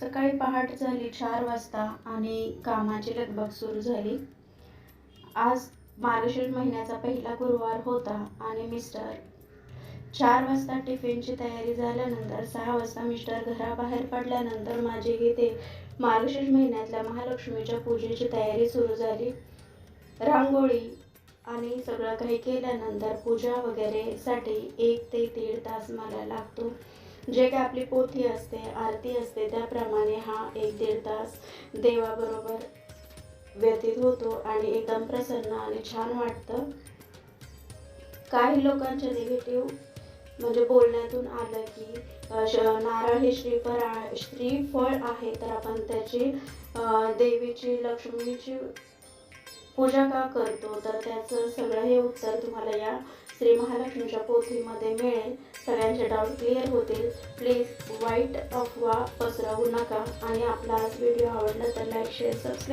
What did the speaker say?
सकाळी पहाट झाली चार वाजता आणि कामाची लगबग सुरू झाली. आज मार्गशीर्ष महिन्याचा पहिला गुरुवार होता आणि मिस्टर चार वाजता टिफिनची तयारी झाल्यानंतर सहा वाजता मिस्टर घराबाहेर पडल्यानंतर माझे इथे मार्गशीर्ष महिन्यातल्या महालक्ष्मीच्या पूजेची तयारी सुरू झाली. रांगोळी आणि सगळं काही केल्यानंतर पूजा वगैरेसाठी एक ते दीड तास मला लागतो. जे काय आपली पोथी असते आरती असते त्याप्रमाणे हा एक दीड तास देवाबरोबर व्यतीत होतो आणि एकदम प्रसन्न आणि छान वाटतं. काही लोकांच्या निगेटिव्ह म्हणजे बोलण्यातून आलं की श नारळ हे श्रीफळ श्रीफळ आहे तर आपण त्याची देवीची लक्ष्मीची पूजा का करतो? तर त्याचं सगळं हे उत्तर तुम्हाला या श्री महालक्ष्मीच्या पोथीमध्ये मिळेल. सगळ्यांचे डाऊट क्लिअर होतील. प्लीज वाईट अफवा पसरवू नका. आणि आपला आज व्हिडिओ आवडला तर लाईक शेअर सबस्क्राईब